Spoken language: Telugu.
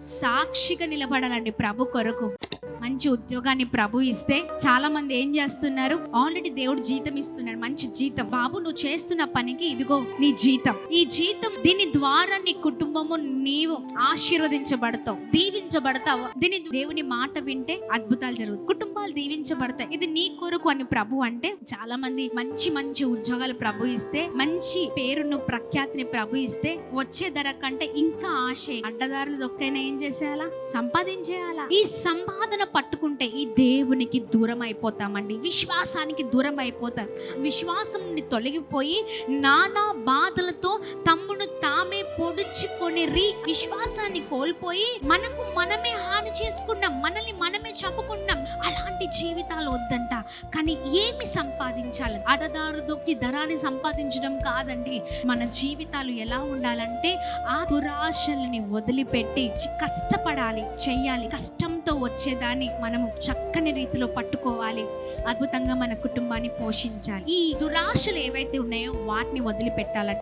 సాక్షిగా నిలబడాలండి ప్రభు కొరకు. మంచి ఉద్యోగాన్ని ప్రభు ఇస్తే చాలా మంది ఏం చేస్తున్నారు? ఆల్రెడీ దేవుడు జీతం ఇస్తున్నాడు. మంచి జీతం. బాబు నువ్వు చేస్తున్న పనికి ఇదిగో నీ జీతం. ఈ జీతం దీని ద్వారా నీ కుటుంబము నీవు ఆశీర్వదించబడతావు దీవించబడతావు. దీని దేవుని మాట వింటే అద్భుతాలు జరుగుతాయి. కుటుంబాలు దీవించబడతాయి. ఇది నీ కొరకు అని ప్రభు అంటే చాలా మంది మంచి మంచి ఉద్యోగాలు ప్రభు ఇస్తే మంచి పేరును ప్రఖ్యాతిని ప్రభు ఇస్తే వచ్చే ధర కంటే ఇంకా ఆశ. అడ్డదారులు దొక్కైనా ఏం చేసేయాలా? సంపాదించేయాలా? ఈ సంపాదన అంటే ఈ దేవునికి దూరం అయిపోతామండి విశ్వాసానికి దూరం అయిపోతాం. విశ్వాసం నుండి తొలగిపోయి నానా బాధలతో తమ్మును తామే పొడుచుకొని రీ విశ్వాసాన్ని కోల్పోయి మనకు మనమే హాని చేసుకున్నాం మనల్ని మనమే చంపుకున్నాం. అలాంటి జీవితాలు వద్దంట. కానీ ఏమి సంపాదించాలి? అడదారు దొక్కి ధరాన్ని సంపాదించడం కాదండి. మన జీవితాలు ఎలా ఉండాలంటే ఆ దురాశల్ని వదిలిపెట్టి కష్టపడాలి చెయ్యాలి. కష్టంతో వచ్చేదాన్ని మనము చక్కని రీతిలో పట్టుకోవాలి అద్భుతంగా మన కుటుంబాన్ని పోషించాలి. ఈ దురాశలు ఏవైతే ఉన్నాయో వాటిని వదిలిపెట్టాలంటే